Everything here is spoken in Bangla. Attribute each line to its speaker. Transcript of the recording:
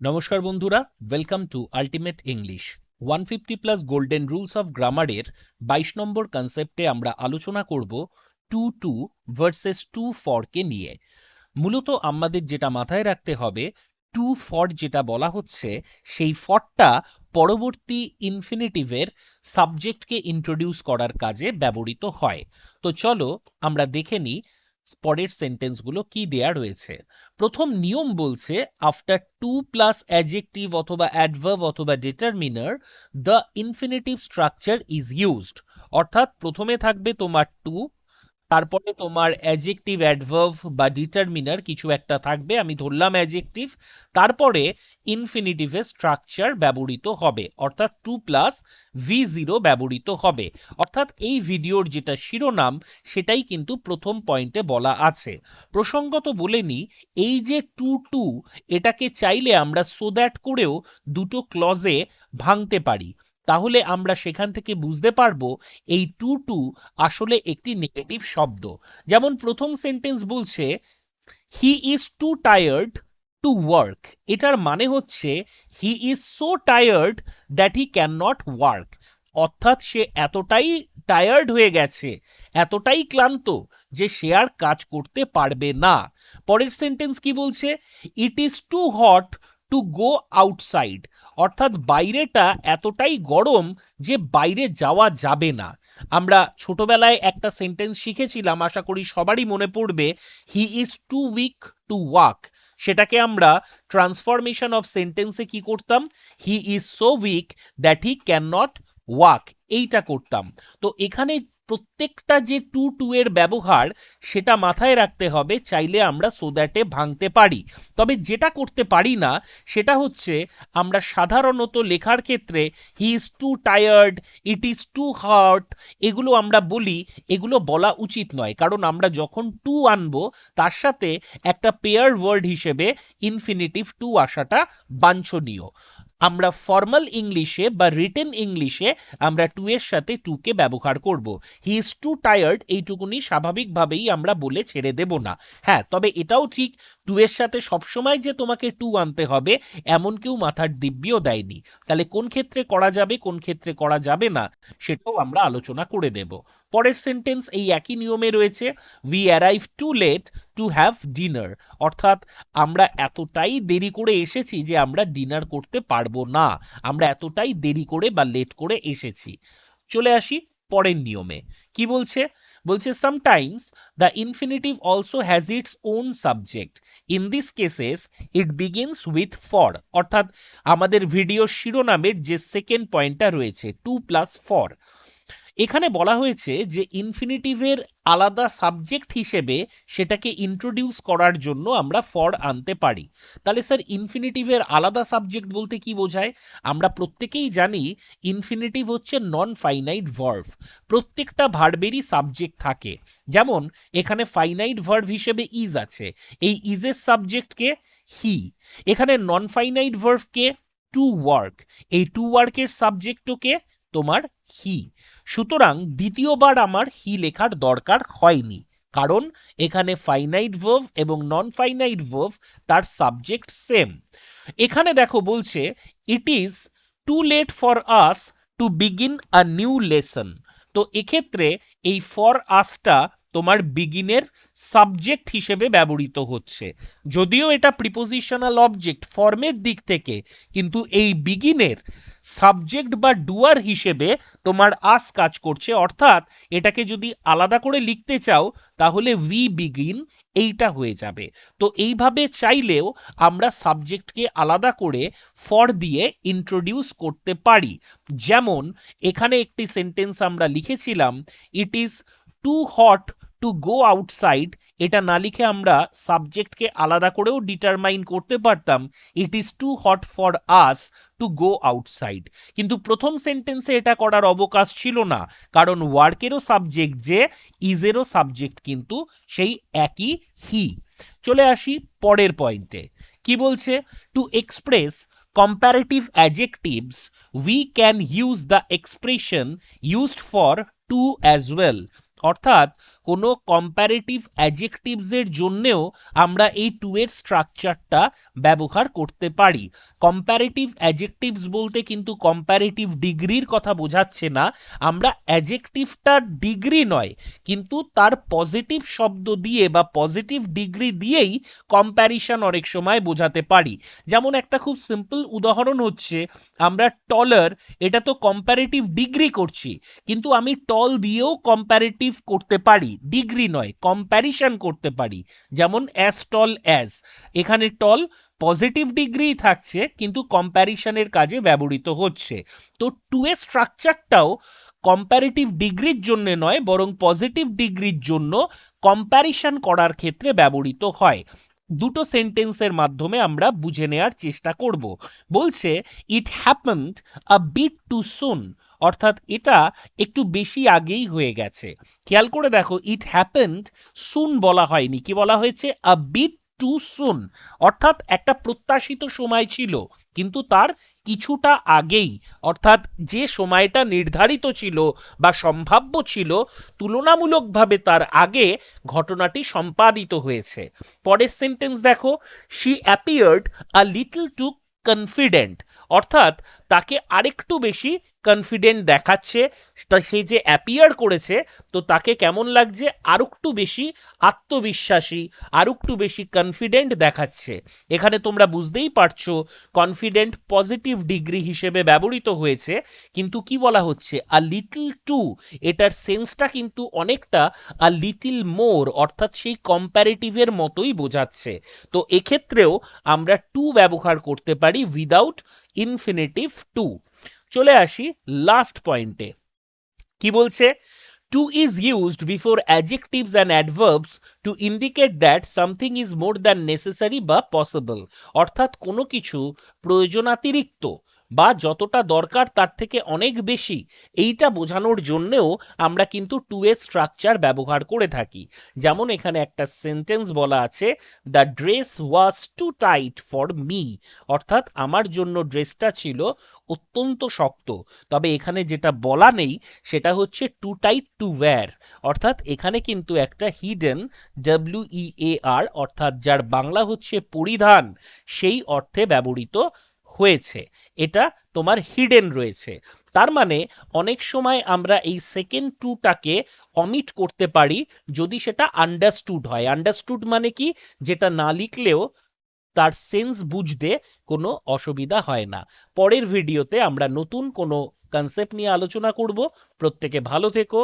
Speaker 1: নমস্কার বন্ধুরা welcome to ultimate English one fifty plus golden rules of গ্রামারের বাইশ নম্বর কনসেপ্টে আমরা আলোচনা করব টু টু ভার্সেস টু ফরকে নিয়ে। মূলত আমাদের যেটা মাথায় রাখতে হবে টু ফর যেটা বলা হচ্ছে, সেই ফরটা পরবর্তী ইনফিনিটিভের সাবজেক্টকে ইন্ট্রোডিউস করার কাজে ব্যবহৃত হয়। তো চলো আমরা দেখে নিই পরের সেন্টেন্সগুলো কি দেয়া রয়েছে? প্রথম নিয়ম বলছে আফটার টু প্লাস অ্যাজেক্টিভ অথবা অ্যাডভার্ব অথবা determiner the infinitive structure is used অর্থাৎ প্রথমে থাকবে তোমার টু তারপরে তোমার অ্যাজেক্টিভ অ্যাডভার্ভ বা ডিটারমিনার কিছু একটা থাকবে, আমি ধরলাম অ্যাজেক্টিভ তারপরে ইনফিনিটিভের স্ট্রাকচার ব্যবহৃত হবে, অর্থাৎ টু প্লাস ভি জিরো ব্যবহৃত হবে। অর্থাৎ এই ভিডিওর যেটা শিরোনাম, সেটাই কিন্তু প্রথম পয়েন্টে বলা আছে। প্রসঙ্গত বলে নি এই যে টু টু এটাকে চাইলে আমরা সো দ্যাট করেও দুটো ক্লজে ভাঙতে পারি। তাহলে আমরা সেখান থেকে বুঝতে পারব এই টু টু আসলে একটি নেগেটিভ শব্দ। যেমন প্রথম সেন্টেন্স বলছে he is too tired to work এটার মানে হচ্ছে he is so tired that he can not work অর্থাৎ সে এতটাই টায়ার্ড হয়ে গেছে, এতটাই ক্লান্ত যে সে আর কাজ করতে পারবে না। পরের সেন্টেন্স কি বলছে? It is too hot to go outside অর্থাৎ বাইরেটা এতটাই গরম যে বাইরে যাওয়া যাবে না। আমরা ছোটবেলায় একটা সেন্টেন্স শিখেছিলাম, আশা করি সবারই মনে পড়বে he is too weak to walk সেটাকে আমরা ট্রান্সফরমেশন অফ সেন্টেন্সে কি করতাম? He is so weak that he can not walk এইটা করতাম। তো এখানে প্রত্যেকটা যে টু টু এর ব্যবহার, সেটা মাথায় রাখতে হবে, চাইলে আমরা সোদ্যাটে ভাঙতে পারি। তবে যেটা করতে পারি না, সেটা হচ্ছে আমরা সাধারণত লেখার ক্ষেত্রে he is too tired it is too hurt এগুলো আমরা বলি, এগুলো বলা উচিত নয়। কারণ আমরা যখন টু আনব, তার সাথে একটা পেয়ার ওয়ার্ড হিসেবে ইনফিনিটিভ টু আসাটা বাঞ্ছনীয়। আমরা ফর্মাল ইংলিশে বা রিটেন ইংলিশে আমরা টু এর সাথে টু কে ব্যবহার করব। হি ইজ টু টায়ার্ড এইটুকুনি স্বাভাবিকভাবেই আমরা বলে ছেড়ে দেব না। হ্যাঁ তবে এটাও ঠিক টু এর সাথে সবসময় যে তোমাকে টু আনতে হবে, এমন কেউ মাথার দিব্যিও দেয়নি। তাহলে কোন ক্ষেত্রে করা যাবে, কোন ক্ষেত্রে করা যাবে না, সেটাও আমরা আলোচনা করে দেব। পরের সেন্টেন্স এই একই নিয়মে রয়েছে we arrive too late to have dinner অর্থাৎ আমরা এতটাই দেরি করে এসেছি যে আমরা ডিনার করতে পারব না। আমরা এতটাই দেরি করে বা লেট করে এসেছি। চলে আসি পরের নিয়মে। কি বলছে? বলছে sometimes the infinitive also has its own subject in this cases it begins with for অর্থাৎ আমাদের ভিডিও শিরোনামের যে সেকেন্ড পয়েন্টটা রয়েছে টু প্লাস ফর এখানে বলা হয়েছে যে ইনফিনিটিভের আলাদা সাবজেক্ট হিসেবে সেটাকে ইন্ট্রোডিউস করার জন্য আমরা ফর আনতে পারি। তাহলে স্যার ইনফিনিটিভের আলাদা সাবজেক্ট বলতে কি বোঝায়? আমরা প্রত্যেকেই জানি ইনফিনিটিভ হচ্ছে নন ফাইনাইট ভার্ভ প্রত্যেকটা ভার্বেরই সাবজেক্ট থাকে। যেমন, এখানে ফাইনাইট ভার্ভ হিসেবে ইজ আছে। এই ইজের সাবজেক্টকে হি এখানে নন ফাইনাইট ভার্ভকে টু ওয়ার্ক এই টু ওয়ার্কের সাবজেক্টকে তোমার হি সুতরাং দ্বিতীয়বার আমার হি লেখার দরকার হয়নি, কারণ এখানে ফাইনাইট ভার্ভ এবং নন ফাইনাইট ভার্ভ তার সাবজেক্ট সেম এখানে দেখো বলছে it is too late for us to begin a new lesson তো এক্ষেত্রে এই ফর আসটা তোমার বিগিনের সাবজেক্ট হিসেবে ব্যবহৃত হচ্ছে। যদিও এটা প্রিপোজিশনাল অবজেক্ট ফর্মের দিক থেকে, কিন্তু এই বিগিনের সাবজেক্ট বা ডুয়ার হিসেবে তোমার আস কাজ করছে। অর্থাৎ এটাকে যদি আলাদা করে লিখতে চাও, তাহলে উই বিগিন এইটা হয়ে যাবে। তো এইভাবে চাইলেও আমরা সাবজেক্টকে আলাদা করে ফর দিয়ে ইন্ট্রোডিউস করতে পারি। যেমন এখানে একটি সেন্টেন্স আমরা লিখেছিলাম it is too hot to go outside এটা না লিখে আমরা সাবজেক্টকে আলাদা করেও ডিটারমাইন করতে পারতাম। It is too hot for us to go outside কিন্তু প্রথম সেন্টেন্সে এটা করার অবকাশ ছিল না। কারণ ওয়ার্কেরও সাবজেক্ট যে ইজেরও সাবজেক্ট কিন্তু সেই একই হি চলে আসি পরের পয়েন্টে কি বলছে? To express comparative adjectives, we can use the expression used for to as well অর্থাৎ কোনো কম্প্যারেটিভ অ্যাজেক্টিভস এর জন্যেও আমরা এই টু এর স্ট্রাকচারটা ব্যবহার করতে পারি। কম্প্যারেটিভ অ্যাজেক্টিভস বলতে কিন্তু কম্প্যারেটিভ ডিগ্রির কথা বোঝাচ্ছে না। আমরা অ্যাজেক্টিভটার ডিগ্রি নয়, কিন্তু তার পজিটিভ শব্দ দিয়ে বা পজিটিভ ডিগ্রি দিয়েই কম্প্যারিশন অনেক সময় বোঝাতে পারি। যেমন একটা খুব সিম্পল উদাহরণ হচ্ছে, আমরা টলার এটা তো কম্প্যারেটিভ ডিগ্রি করছি, কিন্তু আমি টল দিয়েও কম্প্যারেটিভ করতে পারি। ডিগ্রি নয় কম্প্যারিশন করতে পারি। যেমন অ্যাজ টল অ্যাজ এখানে টল পজিটিভ ডিগ্রি থাকছে, কিন্তু কম্প্যারিশনের কাজে ব্যবহৃত হচ্ছে। তো টু এ স্ট্রাকচারটাও কম্প্যারেটিভ ডিগ্রির জন্য নয়, বরং পজিটিভ ডিগ্রির জন্য কম্প্যারিশন করার ক্ষেত্রে ব্যবহৃত হয়। দুটো সেন্টেন্সের মাধ্যমে আমরা বুঝে নেয়ার চেষ্টা করব। বলছে it happened a bit too soon অর্থাৎ এটা একটু বেশি আগেই হয়ে গেছে। খেয়াল করে দেখো ইট হ্যাপেন্ড সুন বলা হয়নি। কি বলা হয়েছে? আ বিট টু সুন অর্থাৎ একটা প্রত্যাশিত সময় ছিল, কিন্তু তার কিছুটা আগেই। অর্থাৎ যে সময়টা নির্ধারিত ছিল বা সম্ভাব্য ছিল, তুলনামূলকভাবে তার আগে ঘটনাটি সম্পাদিত হয়েছে। পরের সেন্টেন্স দেখো she appeared a little too confident অর্থাৎ তাকে আরেকটু বেশি কনফিডেন্ট দেখাচ্ছে, তা সে যে অ্যাপিয়ার করেছে, তো তাকে কেমন লাগছে? আরেকটু বেশি আত্মবিশ্বাসী, আরেকটু বেশি কনফিডেন্ট দেখাচ্ছে। এখানে তোমরা বুঝতেই পারছ কনফিডেন্ট পজিটিভ ডিগ্রি হিসেবে ব্যবহৃত হয়েছে, কিন্তু কি বলা হচ্ছে? আ লিটল টু এটার সেন্সটা কিন্তু অনেকটা আ লিটল মোর অর্থাৎ সেই কম্প্যারেটিভের মতোই বোঝাচ্ছে। তো এক্ষেত্রেও আমরা টু ব্যবহার করতে পারি উইদাউট ইনফিনিটিভ টু চলে আসি লাস্ট পয়েন্টে কি বলছে? Too is used before adjectives and adverbs to indicate that something is more than necessary বা পসিবল অর্থাৎ কোনো কিছু প্রয়োজনাতিরিক্ত। বা যতটা দরকার তার থেকে অনেক বেশি, এইটা বোঝানোর জন্যেও আমরা কিন্তু টু এ স্ট্রাকচার ব্যবহার করে থাকি। যেমন এখানে একটা সেন্টেন্স বলা আছে the dress was too tight for me অর্থাৎ আমার জন্য ড্রেসটা ছিল অত্যন্ত শক্ত। তবে এখানে যেটা বলা নেই, সেটা হচ্ছে টু টাইট টু ওয়্যার অর্থাৎ এখানে কিন্তু একটা হিডেন ডাব্লিউ ই এ আর অর্থাৎ যার বাংলা হচ্ছে পরিধান, সেই অর্থে ব্যবহৃত হয়েছে। এটা তোমার হিডেন রয়েছে। তার মানে অনেক সময় আমরা এই সেকেন্ড টুটাকে অমিট করতে পারি যদি সেটা আন্ডারস্টুড হয়। আন্ডারস্টুড মানে কি? যেটা না লিখলেও তার সেন্স বুঝতে কোনো অসুবিধা হয় না। পরের ভিডিওতে আমরা নতুন কোনো কনসেপ্ট নিয়ে আলোচনা করব। প্রত্যেকে ভালো থেকো।